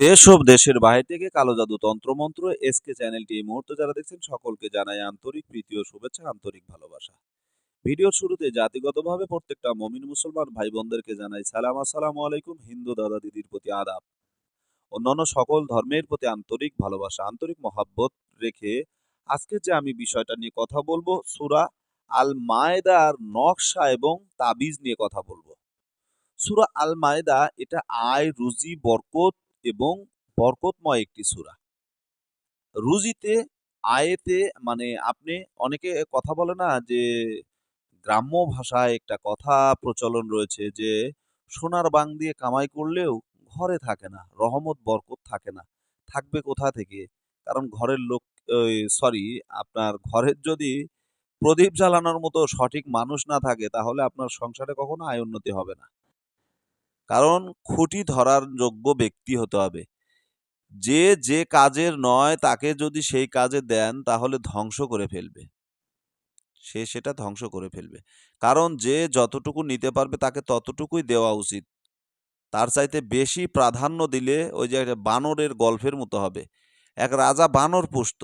এসব দেশের বাইরে থেকে কালো জাদু তন্ত্রমন্ত্র এসকে চ্যানেলটি এই মুহূর্তে যারা দেখছেন, সকলকে জানাই আন্তরিক প্রীতি ও শুভেচ্ছা, আন্তরিক ভালোবাসা। ভিডিওর শুরুতে জাতিগতভাবে প্রত্যেকটা মমিন মুসলমান ভাই বোনদেরকে জানাই সালাম। আসসালামু আলাইকুম, হিন্দু দাদা দিদির প্রতি আদাব। অন্যান্য সকল ধর্মের প্রতি আন্তরিক ভালোবাসা, আন্তরিক মহাব্বত রেখে আজকে যে আমি বিষয়টা নিয়ে কথা বলব, সুরা আল মায়েদার নকশা এবং তাবিজ নিয়ে কথা বলব। সুরা আল মায়েদা এটা আয়, রুজি, বরকত এবং বরকতময় একটি সূরা। রুজিতে, আয়েতে মানে আপনি অনেকে কথা বলে না যে গ্রাম্য ভাষায় একটা কথা প্রচলন রয়েছে যে সোনার বাং দিয়ে কামাই করলেও ঘরে থাকে না, রহমত, বরকত থাকে না, থাকবে কোথা থেকে কারণ ঘরের লোক সরি, আপনার ঘরের যদি প্রদীপ জ্বালানোর মতো সঠিক মানুষ না থাকে তাহলে আপনার সংসারে কখনো আয় উন্নতি হবে না কারণ খুঁটি ধরার যোগ্য ব্যক্তি হতে হবে। যে যে কাজের নয় তাকে যদি সেই কাজে দেন তাহলে ধ্বংস করে ফেলবে। সে সেটা ধ্বংস করে ফেলবে। কারণ যে যতটুকু নিতে পারবে তাকে ততটুকুই দেওয়া উচিত। তার চাইতে বেশি প্রাধান্য দিলে ওই যে একটা বানরের গল্পের মতো হবে। এক রাজা বানর পুষত।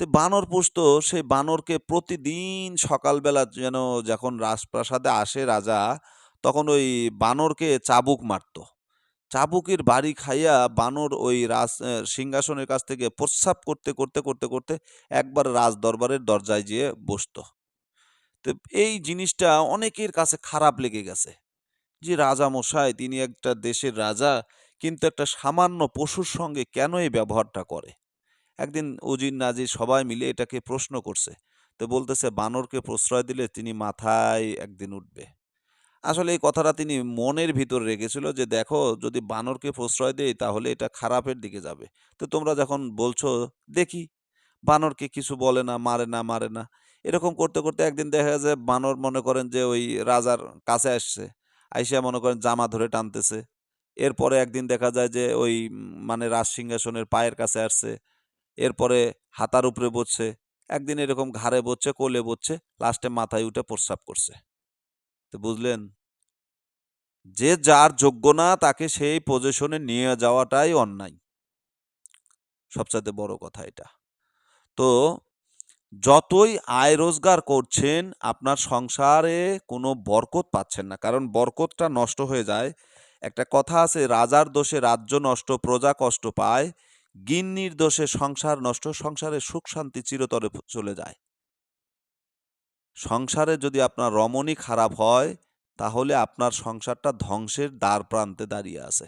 তো বানর পুষত, সেই বানরকে প্রতিদিন সকালবেলা যেন যখন রাজপ্রাসাদে আসে রাজা তখন ওই বানরকে চাবুক মারত। চাবুকের বাড়ি খাইয়া বানর ওই রাজ সিংহাসনের কাছ থেকে প্রস্রাব করতে করতে করতে করতে একবার রাজ দরবারের দরজায় যেয়ে বসত। তো এই জিনিসটা অনেকের কাছে খারাপ লেগে গেছে যে রাজা মশাই তিনি একটা দেশের রাজা, কিন্তু একটা সামান্য পশুর সঙ্গে কেন এই ব্যবহারটা করে? একদিন উজির নাজির সবাই মিলে এটাকে প্রশ্ন করছে। তো বলতেছে, বানরকে প্রশ্রয় দিলে তিনি মাথায় একদিন উঠবে। আসলে এই কথাটা তিনি মনের ভিতর রেখেছিল যে, দেখো, যদি বানরকে প্রশ্রয় দেই, তাহলে এটা খারাপের দিকে যাবে। তো তোমরা যখন বলছো, দেখি, বানরকে কিছু বলে না, মারে না মারে না। এরকম করতে করতে একদিন দেখা যায় বানর মনে করেন যে, ওই রাজার কাছে আসছে। আইসিয়া মনে করেন জামা ধরে টানতেছে। এরপরে একদিন দেখা যায় যে, ওই মানে রাজ সিংহাসনের পায়ের কাছে আসছে। এরপরে হাতার উপরে বসছে। একদিন এরকম ঘাড়ে বসছে, কোলে বসছে, লাস্টে মাথায় উঠে প্রস্রাব করছে। তো বুঝলেন? যে যার যোগ্য না, তাকে সেই পজিশনে নিয়ে যাওয়াটাই অন্যায়। সবচাইতে বড় কথা এটা। তো যতই আয় রোজগার করছেন, আপনার সংসারে কোনো বরকত পাচ্ছেন না। কারণ বরকতটা নষ্ট হয়ে যায়। একটা কথা আছে, রাজার দোষে রাজ্য নষ্ট, প্রজা কষ্ট পায়। গিন্নির দোষে সংসার নষ্ট, সংসারে সুখ শান্তি চিরতরে চলে যায়। সংসারে যদি আপনার রমণী খারাপ হয়, তাহলে আপনার সংসারটা ধ্বংসের দ্বার প্রান্তে দাঁড়িয়ে আছে।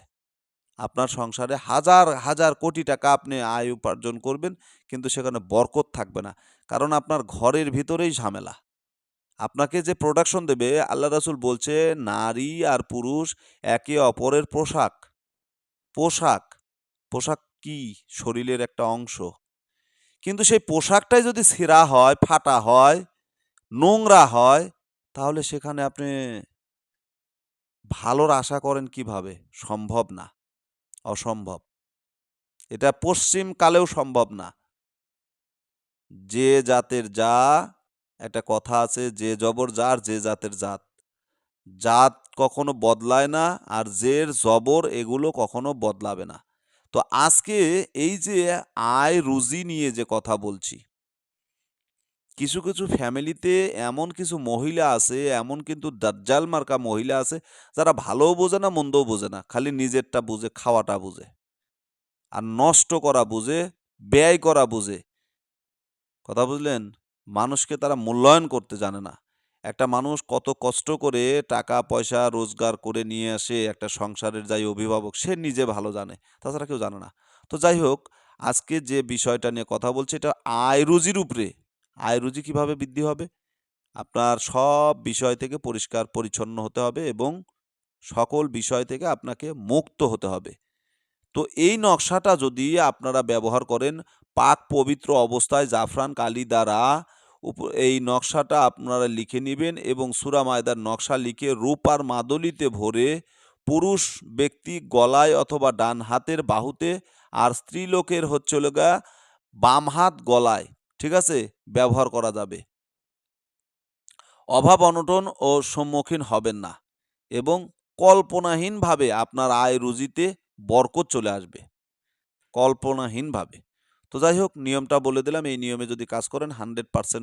আপনার সংসারে হাজার হাজার কোটি টাকা আপনি আয় উপার্জন করবেন, কিন্তু সেখানে বরকত থাকবে না। কারণ আপনার ঘরের ভিতরেই ঝামেলা। আপনাকে যে প্রোডাকশন দেবে, আল্লাহ রাসুল বলছে, নারী আর পুরুষ একে অপরের পোশাক। পোশাক। পোশাক কি? শরীরের একটা অংশ। কিন্তু সেই পোশাকটাই যদি ছেঁড়া হয়, ফাটা হয় নোংরা হয়, তাহলে সেখানে আপনি ভালোর আশা করেন কীভাবে? সম্ভব না, অসম্ভব। এটা পশ্চিম কালেও সম্ভব না। যে জাতের যা, একটা কথা আছে, যে জবর যার, যে জাতের জাত। জাত কখনো বদলায় না, আর জের, জবর এগুলো কখনো বদলাবে না। তো আজকে এই যে আয়, রুজি নিয়ে যে কথা বলছি কিছু কিছু ফ্যামিলিতে এমন কিছু মহিলা আছে, এমন কিন্তু দাজ্জাল মার্কা মহিলা আছে, যারা ভালোও বোঝে না, মন্দও বোঝে না, খালি নিজেরটা বুঝে, খাওয়াটা বুঝে। আর নষ্ট করা বুঝে, ব্যয় করা বুঝে। কথা বুঝলেন? মানুষকে তারা মূল্যায়ন করতে জানে না। একটা মানুষ কত কষ্ট করে টাকা, পয়সা, রোজগার করে নিয়ে আসে একটা সংসারের যাই অভিভাবক, সে নিজে ভালো জানে, তাছাড়া কেউ জানে না। তো যাই হোক, আজকে যে বিষয়টা নিয়ে কথা বলছে, এটা আয় রুজির উপরে। আয় রুজি কীভাবে বৃদ্ধি হবে? আপনার সব বিষয় থেকে পরিষ্কার পরিচ্ছন্ন হতে হবে এবং সকল বিষয় থেকে আপনাকে মুক্ত হতে হবে। তো এই নকশাটা যদি আপনারা ব্যবহার করেন, পাক পবিত্র অবস্থায় জাফরান কালি দ্বারা এই নকশাটা আপনারা লিখে নেবেন এবং সুরা মায়দার নকশা লিখে রূপার মাদলিতে ভরে পুরুষ ব্যক্তি গলায় অথবা ডান হাতের বাহুতে আর স্ত্রীলোকের হচ্ছে লগা বাম হাত গলায় ঠিক আছে? ব্যবহার করা যাবে। অভাব অনটন ও সম্মুখীন হবেন না এবং কল্পনাহীনভাবে আপনার আয় রুজিতে বরকত চলে আসবে। কল্পনাহীনভাবে। তো যাই হোক, নিয়মটা বলে দিলাম। এই নিয়মে যদি কাজ করেন হান্ড্রেড পার্সেন্ট